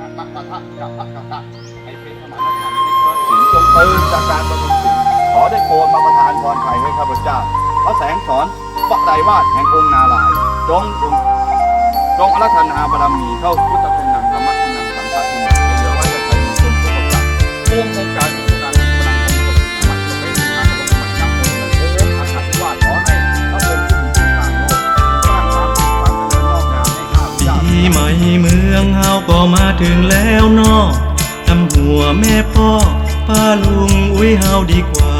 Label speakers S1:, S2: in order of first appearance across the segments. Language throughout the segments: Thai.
S1: นะมะปะทะกับพระกษัตริย์ให้เป็นสมานฉันท์ให้เกิดสิงจงตื่นจากการบำรุงสิ่งขอได้โปรดมาประทานพรไทยให้ข้าพเจ้าพระแสงสอนปะไตรวาดแห่งองค์นาลายจงจงจงอรัธนาบารมีเข้าพุทธคุณนังธรรมคุณนังสังฆคุณนังเหลือไว้จะใครมีคนทุกประการภูมิองค์การ มาถึง
S2: แล้วนอกนำหัวแม่พ่อป้าลุงอุ้ยเฮาดีกว่า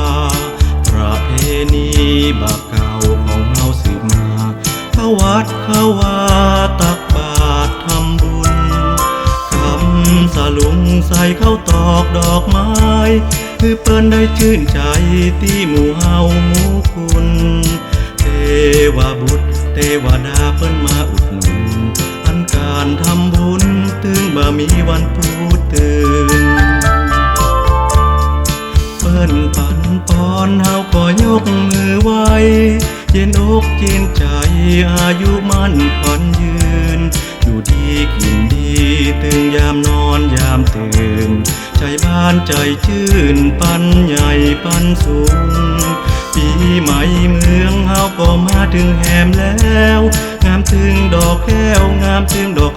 S2: ประเพณีบาเก่าของเฮาสืบมาเข้าวัดเข้าวาตักบาตรทำบุญคำสลุงใส่เข้าตอกดอกไม้ คือเปิ้นได้ชื่นใจที่หมู่เฮาหมู่คุณ เทวบุตรเทวดาเปิ้นมาอุ ถึงบ่มีวันพูดตื่นเปิ้นปันปอนเฮาก็ยกมือไหวเย็นอกเย็นใจอายุมั่นขวัญยืน อยู่ดีกินดีตื่นยามนอนยามตื่น ใจบ้านใจชื่นปันใหญ่ปันสูง ปีใหม่เมืองเฮาก็มาถึงแหมแล้ว งามถึงดอกแก้วงามถึงดอก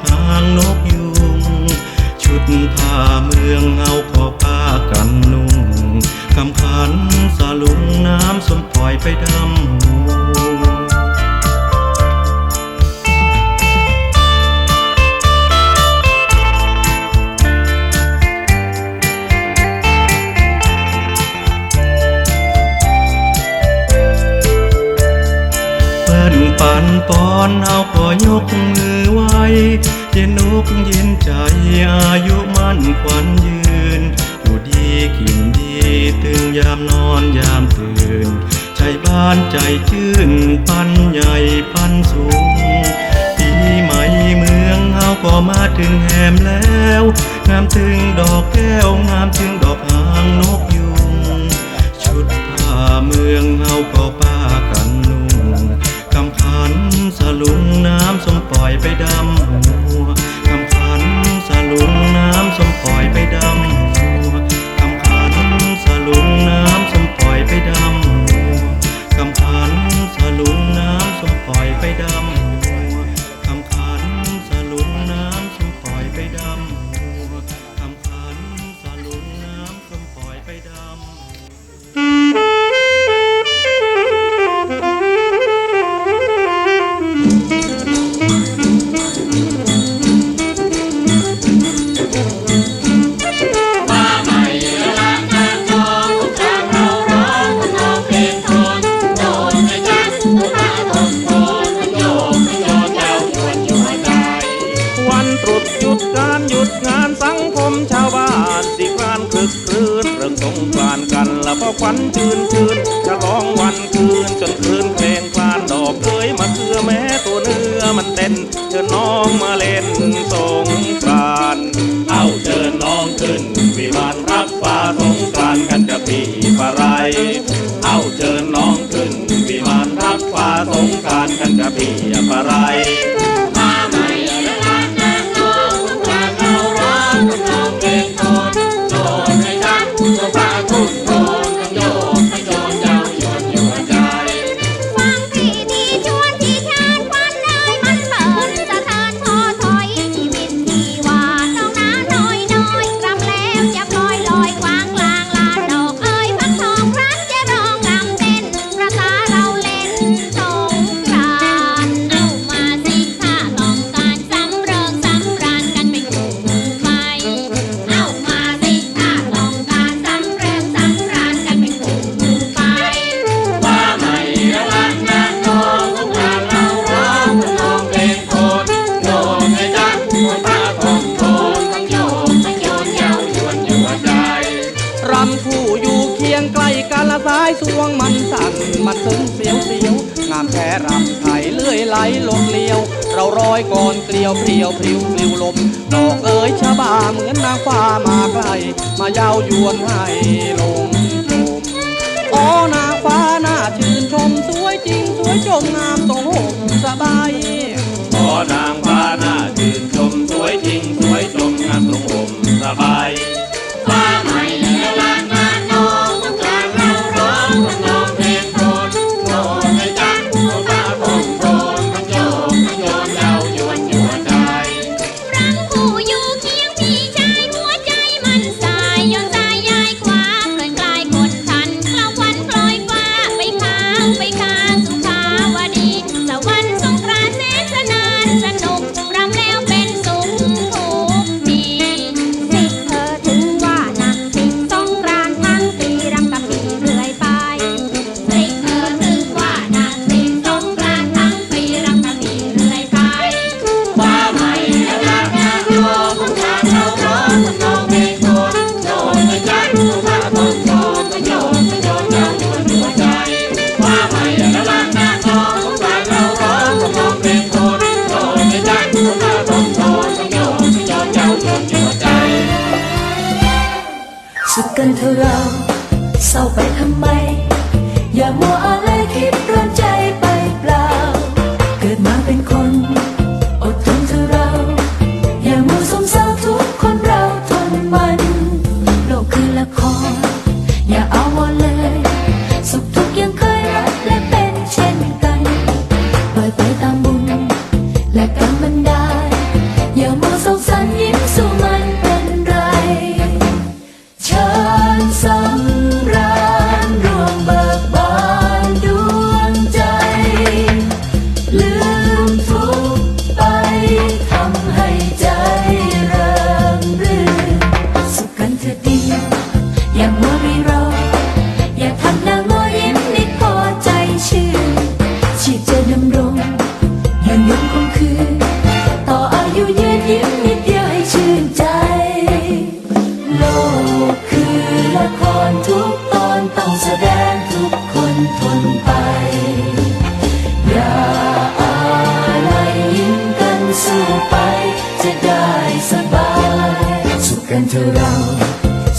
S2: ปิ้นปันปอนเอาก็ยกมือไหวเย็นอกเย็นใจอายุมั่นขวัญยืนอยู่ดีกินดีตื่นยามนอนยามตื่น ใจบ้านใจชื่นปันใหญ่ปันสูงปีใหม่เมืองเฮาก็มาถึงแหมแล้ว งามถึงดอกแก้วงามถึงดอกหางนกยุง ชุดผ้าเมืองเฮาก็ป้า สลุงน้ำสมปล่อยไปดำหัวคำขันสลุงน้ำสมปล่อยไปดำ ยมา
S3: เคือแม้ตัวเนื้อมันเต้นเชิญน้องมาเล่นสงกรานเอาเชิญน้องขึ้นวิมานรักฟ้าสงกรานต์กันจะปีปะไร เอาเชิญน้องขึ้นวิมานรักฟ้าสงกรานต์กันจะปีปะไร
S4: คียง
S3: ใกล้กันละสายสวงมันสั่นมันซึ้งเสียวเสียวงามแค่รำไทยเลื่อยไหลลมเลียว เราร้อยก่อนเกลียวเพลียวพริ้วปลิวลมดอกเอ๋ยชะบาเหมือนนางฟ้ามาใกล้มาเย้ายวนให้ลงชมอ๋อนางฟ้าน่าชื่นชมสวยจริงสวยจงงามตรงห่มสบาย
S5: ขอนาง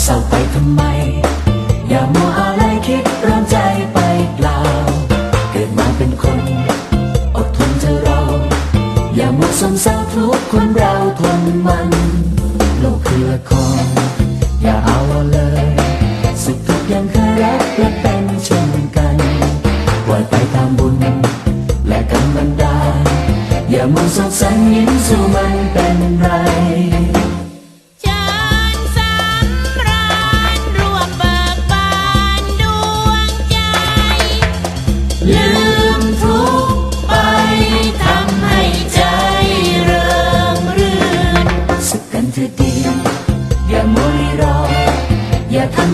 S5: เศร้าไปทำไม อย่ามัวอะไรคิดร้อนใจไปเปล่า เกิดมาเป็นคน อดทนเถอเรา อย่ามัวสมเศร้าทุกคนเราทนมัน โลกคือละครอย่าเอาเลย สุขทุกข์ยังเคยรักและเป็นเช่นกันปล่อยไปตามบุญ และกรรมบันดาลอย่ามัวสงสันยิ้มสู้มันเป็นไร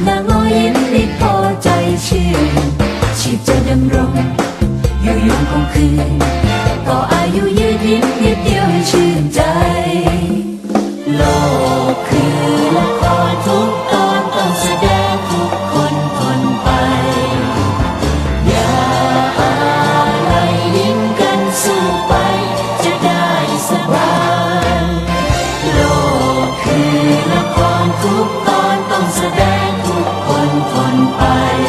S5: หน้างอยิ้มนิดพอใจชื่นชีพจะดำรงอยู่ยงคงคืนก็อายุยืดยิ้มนิดเดียวให้ชื่นใจโลก คื